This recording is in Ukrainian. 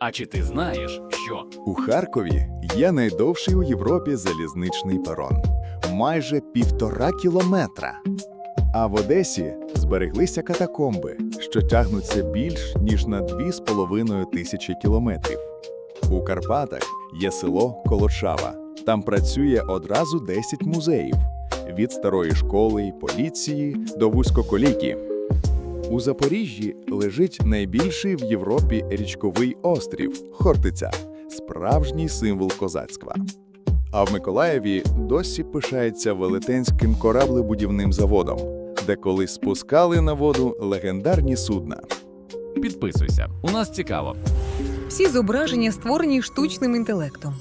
А чи ти знаєш, що У Харкові є найдовший у Європі залізничний перон майже півтора кілометра. А в Одесі збереглися катакомби, що тягнуться більш ніж на дві з половиною тисячі кілометрів. У Карпатах є село Колочава. Там працює одразу 10 музеїв від старої школи й поліції до вузькоколійки. У Запоріжжі лежить найбільший в Європі річковий острів Хортиця, справжній символ козацтва. А в Миколаєві досі пишається велетенським кораблебудівним заводом, де колись спускали на воду легендарні судна. підписуйся? У нас цікаво. Всі зображення створені штучним інтелектом.